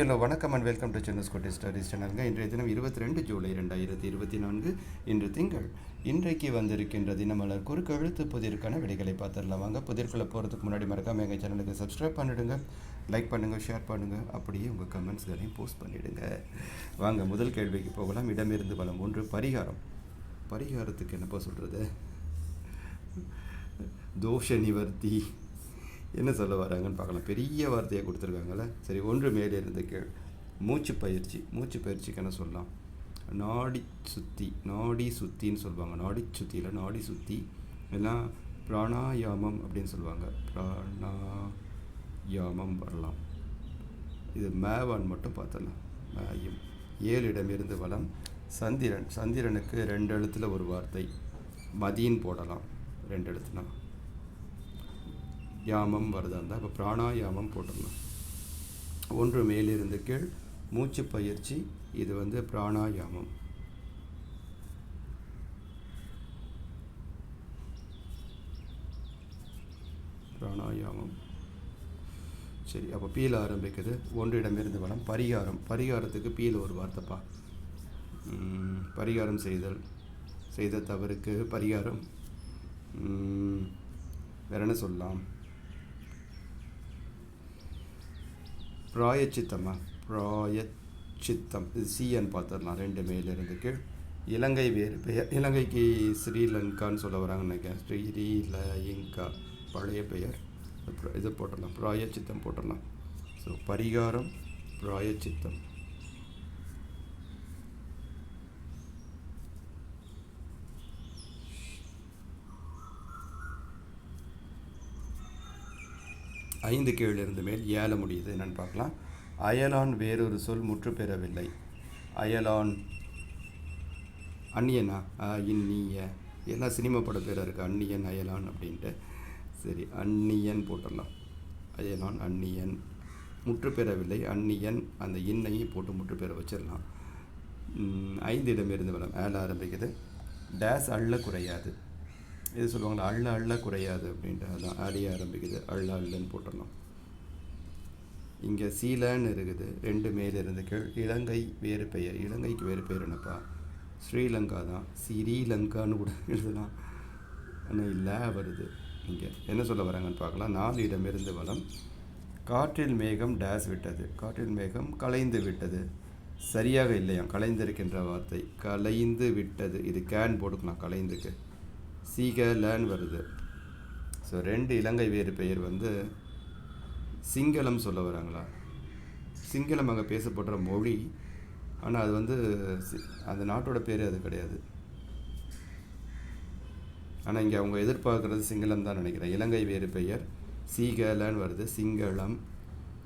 Hello வணக்கம் and welcome to Chennai Scotty studies சேனலுங்க இன்றைய தினம் இருபத்தி ரெண்டு ஜூலை ரெண்டாயிரத்தி இருபத்தி நான்கு இன்று திங்கள். இன்றைக்கு வந்திருக்கின்ற தினமலர் குறுக்கெழுத்து புதிருக்கான விடைகளை பார்த்துடலாம். வாங்க புதிர்களை போகிறதுக்கு முன்னாடி மறக்காமல் எங்கள் சேனலுக்கு சப்ஸ்கிரைப் பண்ணிவிடுங்க லைக் பண்ணுங்கள் ஷேர் பண்ணுங்கள் அப்படியே உங்கள் கமெண்ட்ஸ்களையும் போஸ்ட் பண்ணிவிடுங்க வாங்க முதல் கேள்விக்கு போகலாம். இடமிருந்து பலம் ஒன்று பரிகாரம். பரிகாரத்துக்கு என்னப்பா சொல்கிறது தோஷ நிவர்த்தி. என்ன சொல்ல வராங்கன்னு பார்க்கலாம். பெரிய வார்த்தையை கொடுத்துருக்காங்கல்ல? சரி ஒன்று மேலே இருந்து கீழ். மூச்சு பயிற்சி. மூச்சு பயிற்சிக்கு என்ன சொல்லலாம்? நாடி சுத்தி நாடி சுத்தின்னு சொல்லுவாங்க. நாடி சுத்தியில் நாடி சுத்தி எல்லாம் பிராணாயாமம் அப்படின்னு சொல்லுவாங்க. பிராணாயாமம் வரலாம். இது மேவான் மட்டும் பார்த்துடலாம் மேயும். ஏழிடமிருந்து வளம். சந்திரன். சந்திரனுக்கு ரெண்டு எழுத்தில் ஒரு வார்த்தை. மதியின் போடலாம். ரெண்டு எழுத்துனா. யாமம் வருதா இருந்தால் இப்போ பிராணாயாமம் போட்டுடலாம் ஒன்று மேலிருந்து கீழ் மூச்சு பயிற்சி இது வந்து பிராணாயாமம். பிராணாயாமம். சரி அப்போ பீல ஆரம்பிக்குது. ஒன்றிடமிருந்து வளம் பரிகாரம். பரிகாரத்துக்கு பீல ஒரு வார்த்தைப்பா. பரிகாரம் செய்தல். செய்த தவறுக்கு பரிகாரம். வேற என்ன சொல்லலாம்? பிராயச்சித்தம்மா பிராயச்சித்தம். இது சிஎன் பார்த்துடலாம் ரெண்டு மேலிருந்து கீழ். இலங்கை வேறு பெயர் இலங்கைக்கு ஸ்ரீலங்கான்னு சொல்ல வராங்கன்னு நினைக்கிறேன். ஸ்ரீலங்கா பழைய பெயர். இதை இது போட்டுடலாம் பிராயச்சித்தம் போட்டுடலாம் ஸோ பரிகாரம் பிராயச்சித்தம். ஐந்து கீழிருந்து மேல் ஏல முடியுது என்னென்னு பார்க்கலாம். அயலான் வேறொரு சொல் முற்று பெறவில்லை. அயலான் அந்நியனா? ஆ, இன்னிய எல்லாம் சினிமா பட பேராக இருக்குது அந்நியன் அயலான் அப்படின்ட்டு. சரி அந்நியன் போட்டுடலாம். அயலான் அந்நியன். முற்று பெறவில்லை. அந்நியன் அந்த இன்னையும் போட்டு முற்று பெற வச்சிடலாம். ஐந்து இடமிருந்து வளம் ஏழ ஆரம்பிக்குது. டேஸ் அள்ள குறையாது. இது சொல்லுவாங்களா அள்ள அள்ள குறையாது அப்படின்ட்டு அதுதான் அழிய ஆரம்பிக்குது. அள்ள அள்ளன்னு போட்டுடணும். இங்கே சீலன்னு இருக்குது ரெண்டு மேல இருந்து கீழ். இலங்கை வேறு பெயர். இலங்கைக்கு வேறு பெயர் என்னப்பா? ஸ்ரீலங்கா தான். ஸ்ரீலங்கான்னு கூட எழுதலாம். ஆனால் இல்லை வருது. இங்கே என்ன சொல்ல வராங்கன்னு பார்க்கலாம். நாலு இடமிருந்து வளம். காற்றில் மேகம் டேஸ் விட்டது. காற்றில் மேகம் கலைந்து விட்டது. சரியாக இல்லையாம். கலைந்திருக்கின்ற வார்த்தை. கலைந்து விட்டது. இது கேன் போட்டுக்கலாம் கலைந்துக்கு. சீக வருது. ஸோ ரெண்டு இலங்கை வேறு பெயர் வந்து சிங்களம் சொல்ல வராங்களா? சிங்களம் அங்கே பேசப்படுற மொழி ஆனால் அது வந்து சி- அந்த நாட்டோட பேர் அது கிடையாது. ஆனால் இங்கே அவங்க எதிர்பார்க்குறது சிங்களம் தான் நினைக்கிறேன். இலங்கை வேறு பெயர் சீகலன்னு வருது. சிங்களம்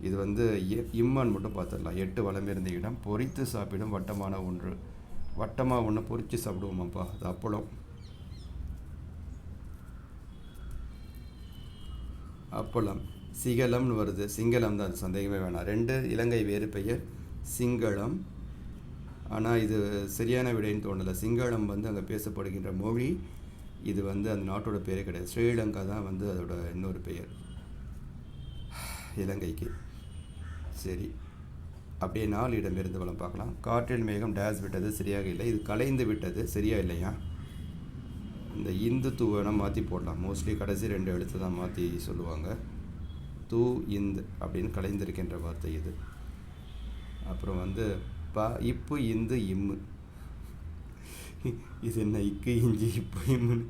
இது வந்து இம்மான் மட்டும் பார்த்துடலாம். எட்டு வளம் இருந்த இடம் பொரித்து சாப்பிடும் வட்டமான ஒன்று. வட்டமாக ஒன்று பொறித்து சாப்பிடுவோமாப்பா அது அப்பளம். அப்பளம் சிங்களம்னு வருது. சிங்களம் தான் அது சந்தேகமே வேணாம். ரெண்டு இலங்கை வேறு பெயர் சிங்களம். ஆனால் இது சரியான விடைன்னு தோணலை. சிங்களம் வந்து அங்கே பேசப்படுகின்ற மொழி இது வந்து அந்த நாட்டோட பேரே கிடையாது. ஸ்ரீலங்கா தான் வந்து அதோட இன்னொரு பெயர். இலங்கைக்கு. சரி. அப்படியே நாலு இடமிருந்து வளம் பார்க்கலாம். காற்றில் மேகம் டேஸ் விட்டது சரியாக இல்லை. இது கலைந்து விட்டது சரியா இல்லையா? இந்த இந்துத்துவனை மாற்றி போடலாம். மோஸ்ட்லி கடைசி ரெண்டு எழுத்து தான் மாற்றி சொல்லுவாங்க. தூ இந்து அப்படின்னு கலைந்திருக்கின்ற வார்த்தை இது. அப்புறம் வந்து ப இப்பு இந்து இம்மு இது என்ன இக்கு இஞ்சி இப்பு இம்முன்னு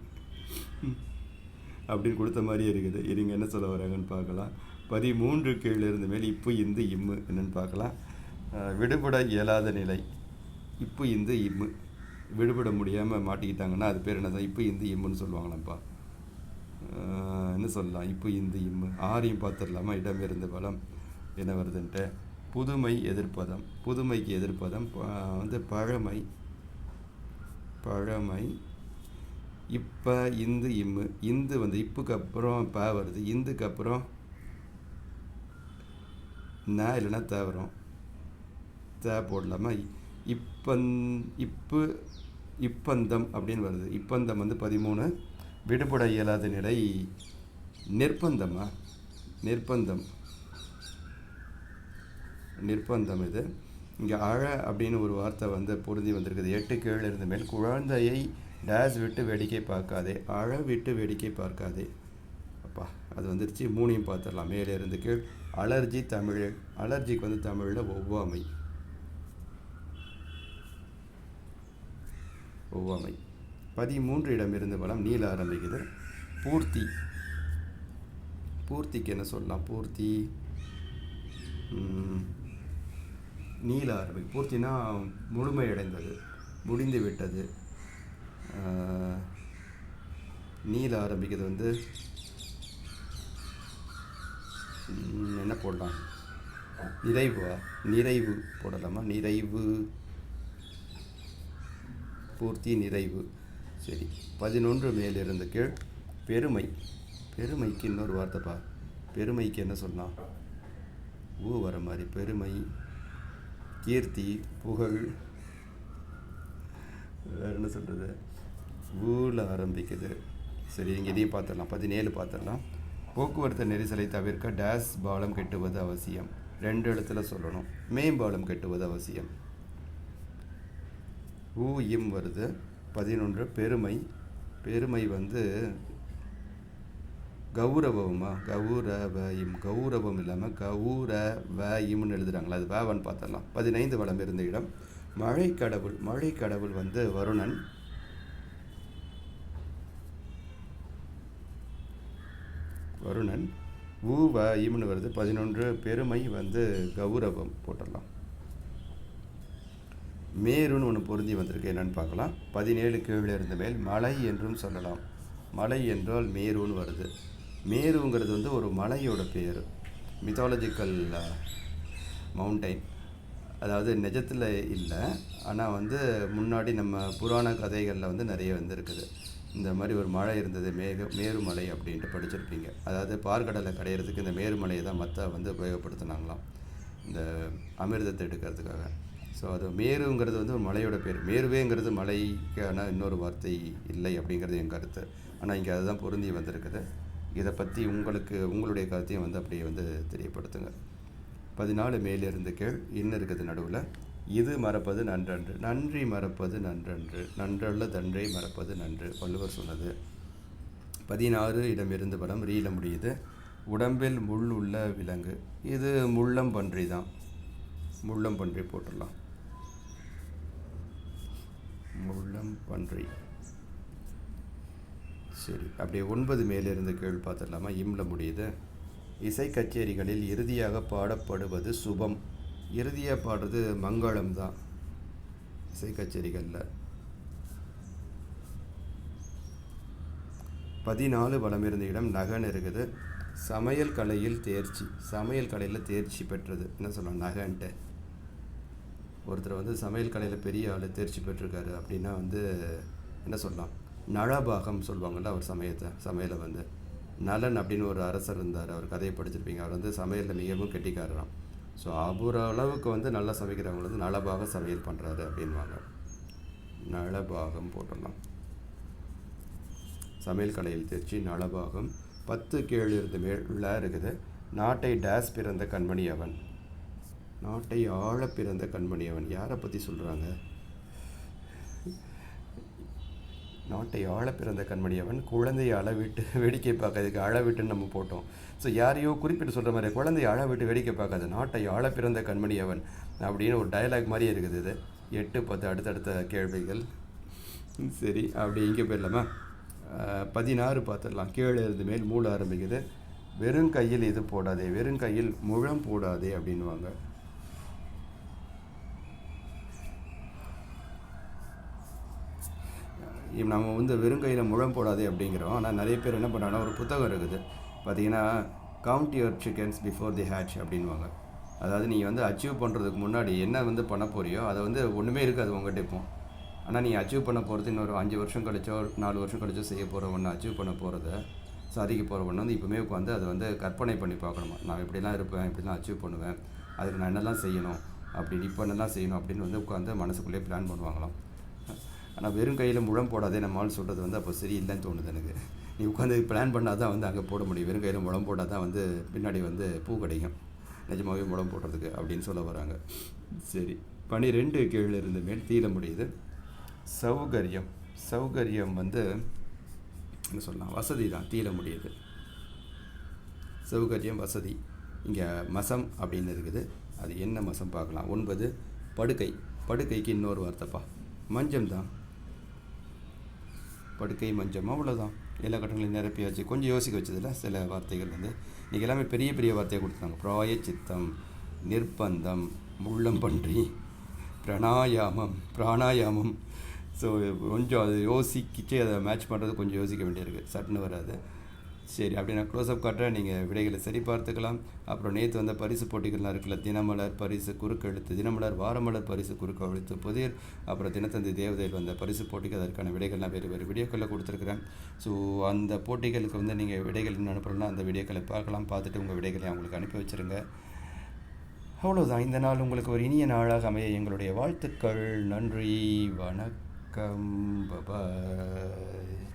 அப்படின்னு கொடுத்த மாதிரி இருக்குது. இருங்க என்ன சொல்ல வராங்கன்னு பார்க்கலாம். பதிமூன்று கீழே இருந்து மேல் இப்பு இந்து இம்மு என்னன்னு பார்க்கலாம். விடுபட இயலாத நிலை. இப்பு இந்து இம்மு விடுபட முடியாமல் மாட்டிக்கிட்டாங்கன்னா அது பேர் என்னதான் இப்போ இந்து இம்முன்னு சொல்லுவாங்களாம்ப்பா. என்ன சொல்லலாம்? இப்போ இந்து இம்மு. ஆறையும் பார்த்துடலாமா? இடம் இருந்து பலம் என்ன வருதுன்ட்டு? புதுமை எதிர்ப்பதம். புதுமைக்கு எதிர்ப்பதம் வந்து பழமை. பழமை. இப்போ இந்து இம்மு. இந்து வந்து இப்புக்கு அப்புறம் ப வருது. இந்துக்கு அப்புறம் ந இல்லைன்னா த வரும். த போடலாமா? இப்பந் இப்பு இப்பந்தம் அப்படின்னு வருது. இப்பந்தம் வந்து பதிமூணு. விடுபட இயலாத நிலை நிர்பந்தமா நிர்பந்தம் நிர்பந்தம் இது. இங்கே அழ அப்படின்னு ஒரு வார்த்தை வந்து பொருந்தி வந்திருக்குது. எட்டு கீழே இருந்த மேல். குழந்தையை டேஸ் விட்டு வேடிக்கை பார்க்காதே. அழ விட்டு வேடிக்கை பார்க்காதே. அப்பா அது வந்துருச்சு. மூணையும் பார்த்துடலாம். மேலே இருந்து கீழ். அலர்ஜி தமிழ். அலர்ஜிக்கு வந்து தமிழில் ஒவ்வாமை. ஒவ்வாமை. பதிமூன்று இடமிருந்து வளம் நீள ஆரம்பிக்குது. பூர்த்தி. பூர்த்திக்கு என்ன சொல்லலாம்? பூர்த்தி. நீள நீல ஆரம்பி பூர்த்தினா முழுமையடைந்தது முடிந்து விட்டது நீள நீல ஆரம்பிக்கிறது வந்து என்ன போடலாம்? நிறைவா? நிறைவு போடலாமா? நிறைவு. பூர்த்தி நிறைவு. சரி பதினொன்று மேலிருந்து கீழ் பெருமை. பெருமைக்கு இன்னொரு வார்த்தை பா. பெருமைக்கு என்ன சொல்லலாம் ஊ வர மாதிரி பெருமை கீர்த்தி புகழ். வேறு என்ன சொல்கிறது ஊல ஆரம்பிக்குது. சரி இங்கே இதையும் பார்த்துடலாம். பதினேழு பார்த்துடலாம். போக்குவரத்து நெரிசலை தவிர்க்க டேஸ் பாலம் கட்டுவது அவசியம். ரெண்டு இடத்துல சொல்லணும். மேம்பாலம் கட்டுவது அவசியம். ஊ இம் வருது. பதினொன்று பெருமை. பெருமை வந்து கௌரவமா? கௌரவம் கௌரவம் இல்லாமல் கௌர வ இம்னு எழுதுகிறாங்களா அது வேவன் பார்த்தரலாம் பதினைந்து வளம் இருந்த இடம். மழை கடவுள் மழை கடவுள் வந்து வருணன். வருணன். ஊ வ இம்னு வருது. பதினொன்று பெருமை வந்து கௌரவம். போட்டுடலாம். மேருன்னு ஒன்று பொருந்தி வந்திருக்கு. என்னன்னு பார்க்கலாம். பதினேழு கீழே இருந்த மேல் மலை என்றும் சொல்லலாம். மலை என்றால் மேருன்னு வருது. மேருங்கிறது வந்து ஒரு மலையோட பேர். மித்தாலஜிக்கல் மவுண்டைன் அதாவது நிஜத்தில் இல்லை. ஆனால் வந்து முன்னாடி நம்ம புராண கதைகளில் வந்து நிறைய வந்திருக்குது. இந்த மாதிரி ஒரு மலை இருந்தது. மேக மேருமலை அப்படின்ட்டு படிச்சிருப்பீங்க. அதாவது பார்க்கடலை கடையிறதுக்கு இந்த மேருமலையை தான் மற்ற வந்து உபயோகப்படுத்தினாங்களாம். இந்த அமிர்தத்தை எடுக்கிறதுக்காக. ஸோ அது மேருங்கிறது வந்து ஒரு மலையோட பேர். மேருவேங்கிறது மலைக்கான இன்னொரு வார்த்தை இல்லை அப்படிங்கிறது என் கருத்து. ஆனால் இங்கே அதுதான் பொருந்தி வந்திருக்குது. இதை பற்றி உங்களுக்கு உங்களுடைய கருத்தையும் வந்து அப்படியே வந்து தெரியப்படுத்துங்க. பதினாலு மேலிருந்து கீழ் இன்னும் இருக்குது நடுவில். இது மறப்பது நன்றன்று. நன்றி மறப்பது நன்றன்று. நன்றல்ல தன்றை மறப்பது நன்று. வள்ளுவர் சொன்னது. பதினாறு இடமிருந்து படம் ரீல முடியுது. உடம்பில் முள் உள்ள விலங்கு. இது முள்ளம் பன்றி தான். முள்ளம் பன்றி போட்டுடலாம். முள்ளம் பன்றி. சரி அப்படியே ஒன்பது மேலிருந்து கேள் பார்த்துடலாமா? இம்ல முடியுது. இசை கச்சேரிகளில் இறுதியாக பாடப்படுவது சுபம். இறுதியாக பாடுறது மங்களம் தான். இசை கச்சேரிகளில். பதினாலு வளம் இருந்த இடம் நகன் இருக்குது சமையல் கலையில் தேர்ச்சி. சமையல் கலையில் தேர்ச்சி பெற்றது. என்ன சொல்லலாம் நகன்ட்டு. ஒருத்தர் வந்து சமையல் கலையில் பெரிய ஆள் தேர்ச்சி பெற்றிருக்காரு அப்படின்னா வந்து என்ன சொல்லலாம்? நழபாகம் சொல்லுவாங்கள்ல அவர் சமயத்தை சமையலை வந்து. நலன் அப்படின்னு ஒரு அரசர் இருந்தார் அவர் கதையை படிச்சிருப்பீங்க. அவர் வந்து சமையலில் மிகவும் கெட்டிக்காரராம். ஸோ அவர் அளவுக்கு வந்து நல்லா சமைக்கிறவங்க வந்து நலபாக சமையல் பண்ணுறாரு அப்படின்வாங்க நலபாகம் போட்டுடலாம். சமையல் கலையில் தேர்ச்சி நலபாகம். பத்து கேழு இருந்து மேல இருக்குது. நாட்டை டேஸ் பிறந்த கண்மணி அவன். நாட்டை ஆழ பிறந்த கண்மணி அவன். யாரை பற்றி சொல்கிறாங்க நாட்டை ஆழ பிறந்த கண்மணி அவன். குழந்தையை அளவிட்டு வேடிக்கை பார்க்கறதுக்கு அளவிட்டுன்னு நம்ம போட்டோம். ஸோ யாரையோ குறிப்பிட்டு சொல்கிற மாதிரி குழந்தையை அளவிட்டு வேடிக்கை பார்க்காது நாட்டை ஆழ பிறந்த கண்மணி அவன் அப்படின்னு ஒரு டயலாக் மாதிரியே இருக்குது இது. எட்டு பத்து அடுத்தடுத்த கேள்விகள். சரி அப்படி இங்கே போயிடலாமா? பதினாறு பார்த்துடலாம். கீழே இருந்து மேல் மூட ஆரம்பிக்குது. வெறும் கையில் இது போடாதே வெறும் கையில் முழம் போடாதே அப்படின்வாங்க நம்ம வந்து வெறும் கையில் முழம் போடாதே அப்படிங்கிறோம். ஆனால் நிறைய பேர் என்ன பண்ணுறாங்கன்னா ஒரு புத்தகம் இருக்குது. பார்த்தீங்கன்னா count your chickens before the hatch அப்படின்வாங்க அதாவது நீ வந்து அச்சீவ் பண்ணுறதுக்கு முன்னாடி என்ன வந்து பண்ண போறியோ அதை வந்து ஒன்றுமே இருக்காது உங்கள்கிட்ட இப்போ. ஆனால் நீ அச்சீவ் பண்ண போகிறது இன்னொரு அஞ்சு வருஷம் கழிச்சோ நாலு வருஷம் கழிச்சோ செய்ய போகிற ஒன்று அச்சீவ் பண்ண போகிறத சாதிக்க போகிற ஒன்று வந்து இப்போவுமே உட்காந்து அதை வந்து கற்பனை பண்ணி பார்க்கணுமா? நான் இப்படிலாம் இருப்பேன் இப்படிலாம் அச்சீவ் பண்ணுவேன் அதுக்கு நான் என்னெல்லாம் செய்யணும் அப்படின்னு இப்போ என்னெல்லாம் செய்யணும் அப்படின்னு வந்து உட்காந்து மனசுக்குள்ளேயே பிளான் பண்ணுவாங்களாம். ஆனால் வெறும் கையில் முழம் போடாதே நம்மால் சொல்கிறது வந்து அப்போ சரி இல்லைன்னு தோணுது எனக்கு. நீ உட்காந்து பிளான் பண்ணால் தான் வந்து அங்கே போட முடியும். வெறும் கையில் முழம் போட்டால் தான் வந்து பின்னாடி வந்து பூ கிடைக்கும். நிஜமாகவே முடம் போடுறதுக்கு அப்படின்னு சொல்ல வராங்க. சரி பனிரெண்டு கீழே இருந்து மேல் தீர முடியுது. சௌகரியம். சௌகரியம் வந்து என்ன சொல்லலாம்? வசதி தான். தீர முடியுது. சௌகரியம் வசதி. இங்கே மசம் அப்படின்னு இருக்குது. அது என்ன மசம் பார்க்கலாம். ஒன்பது படுக்கை. படுக்கைக்கு இன்னொரு வார்த்தைப்பா. மஞ்சம் தான். படுக்கை மஞ்சம் அவ்வளோதான் எல்லா கட்டங்களையும் நிரப்பியாச்சு கொஞ்சம் யோசிக்க வச்சதில் சில வார்த்தைகள் வந்து இன்றைக்கி எல்லாமே பெரிய பெரிய வார்த்தையை கொடுத்தாங்க பிராய சித்தம் நிர்பந்தம் முள்ளம்பன்றி பிரணாயாமம் பிராணாயாமம். ஸோ கொஞ்சம் அது யோசிக்கிச்சு அதை மேட்ச் பண்ணுறது கொஞ்சம் யோசிக்க வேண்டியிருக்கு. சட்டுன்னு வராது. சரி அப்படி நான் க்ளோஸ்அப் காட்டுறேன். நீங்கள் விடைகளை சரி பார்த்துக்கலாம். அப்புறம் நேற்று வந்த பரிசு போட்டிகள்லாம் இருக்குல்ல தினமலர் பரிசு குறுக்கெழுத்து தினமலர் வாரமலர் பரிசு குறுக்கெழுத்து புதிர் அப்புறம் தினத்தந்தி தேவதையில் வந்த பரிசு போட்டிக்கு அதற்கான விடைகள்லாம் வேறு வேறு வீடியோக்களில் கொடுத்துருக்குறேன். ஸோ அந்த போட்டிகளுக்கு வந்து நீங்கள் விடைகள் என்ன அனுப்பணும்னா அந்த வீடியோக்களை பார்க்கலாம். பார்த்துட்டு உங்கள் விடைகளை அவங்களுக்கு அனுப்பி வச்சுருங்க. அவ்வளோதான் இந்த நாள் உங்களுக்கு ஒரு இனிய நாளாக அமைய எங்களுடைய வாழ்த்துக்கள். நன்றி. வணக்கம். பபாய்